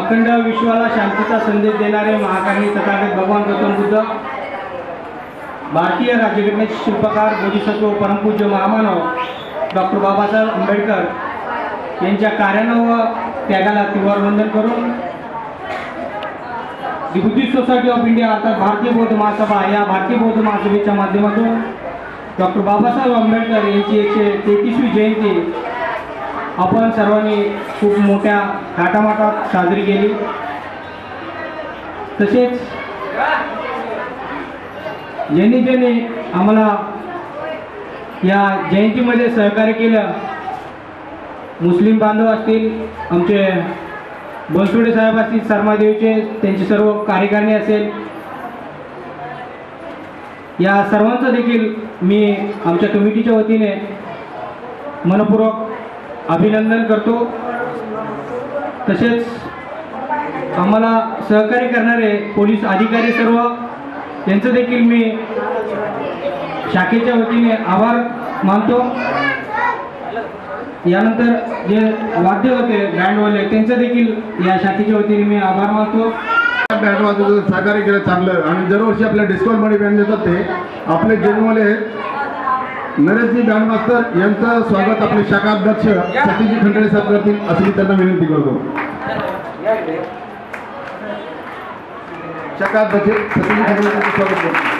अखंड विश्वाला शांतीचा संदेश देणारे महाकाली तथागत भगवान गौतम बुद्ध भारतीय राज्यघटनेचे शिल्पकार बोधिसत्व परमपूज्य महामानव डॉक्टर बाबासाहेब आंबेडकर यांच्या कार्यानं व त्यागाला तीव्र वंदन करून दि बुद्धिस्ट सोसायटी ऑफ इंडिया अर्थात भारतीय बौद्ध महासभा या भारतीय बौद्ध महासभेच्या माध्यमातून डॉक्टर बाबासाहेब आंबेडकर यांची एकशे तेहतीसवी जयंती आपण सर्वांनी खूप मोठ्या थाटामाटात साजरी केली. तसेच ज्यांनी ज्यांनी आम्हाला या जयंतीमध्ये सहकार्य केलं मुस्लिम बांधव असतील आमचे बनसोडे साहेब असतील शर्मादेवीचे त्यांचे सर्व कार्यकारिणी असेल या सर्वांचं देखील मी आमच्या कमिटीच्या वतीने मनपूर्वक अभिनंदन करतो. तसेच आम्हाला सहकार्य करणारे पोलीस अधिकारी सर्व यांचं देखील मी शाखेच्या वतीने आभार मानतो. यानंतर जे वाद्य होते बँडवाले त्यांचं देखील या शाखेच्या वतीने मी आभार मानतो. बँड वाजवतो सहकार्य केलं चांगलं. आणि दरवर्षी आपल्या डिस्काउंटमध्ये बँड देतात ते. आपले जन्मले नरेशजी बँड मास्तर यांचं स्वागत आपले शाखा अध्यक्ष सतीजी खंडळे साहेब करतील अशी मी त्यांना विनंती करतो. शाखा अध्यक्ष सतीजी खंडळे स्वागत करतो